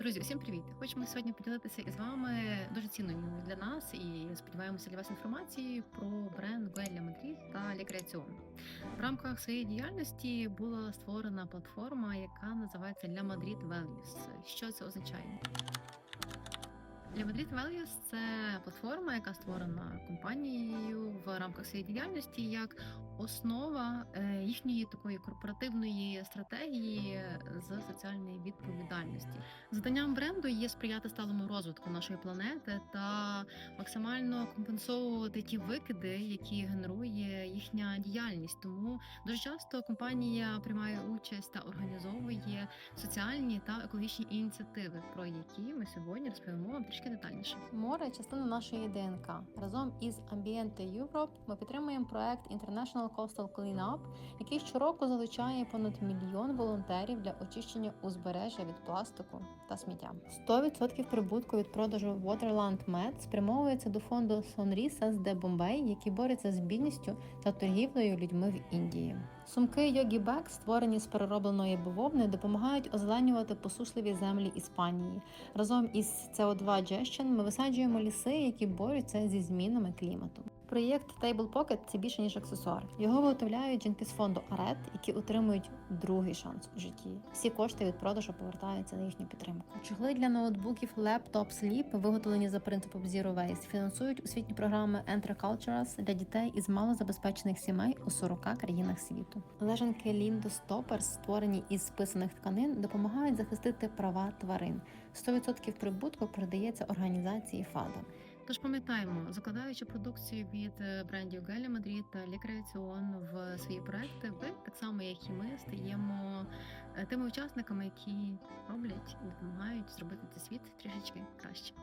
Друзі, усім привіт! Хочемо сьогодні поділитися із вами дуже цінною для нас і сподіваємося для вас інформацією про бренд Гуеля Мадрид та Лікреаціон. В рамках своєї діяльності була створена платформа, яка називається La Madrid Values. Що це означає? Madrid Values – це платформа, яка створена компанією в рамках своєї діяльності як основа е, їхньої такої корпоративної стратегії з соціальної відповідальності. Завданням бренду є сприяти сталому розвитку нашої планети та максимально компенсовувати ті викиди, які генерує їхня діяльність. Тому дуже часто компанія приймає участь та організовує соціальні та екологічні ініціативи, про які ми сьогодні розповімо трішки детальніше. Море частина нашої ДНК. Разом із Ambiente Europe ми підтримуємо проект International Coastal Cleanup, який щороку залучає понад мільйон волонтерів для очищення узбережжя від пластику та сміття. 100% прибутку від продажу Waterland Med спрямовується до фонду Sonrisas de Bombay, який бореться з бідністю та торгівлею людьми в Індії. Сумки Yogi Bag, створені з переробленої бавовни, допомагають озеленювати посушливі землі Іспанії. Разом із CO2 Gestion ми висаджуємо ліси, які борються зі змінами клімату. Проєкт Table Pocket – це більше ніж аксесуар. Його виготовляють жінки з фонду Арет, які отримують другий шанс у житті. Всі кошти від продажу повертаються на їхню підтримку. Чохли для ноутбуків Laptop Sleep, виготовлені за принципом Zero Waste, фінансують освітні програми Entercultures для дітей із малозабезпечених сімей у 40 країнах світу. Лежанки Lindo Stoppers, створені із списаних тканин, допомагають захистити права тварин. 100% прибутку передається організації ФАДА. Тож пам'ятаємо, закладаючи продукцію від е, брендів Геля Мадрід та Лікреаціон в свої проекти, ви так само як і ми стаємо е, тими учасниками, які роблять і допомагають зробити цей світ трішечки краще.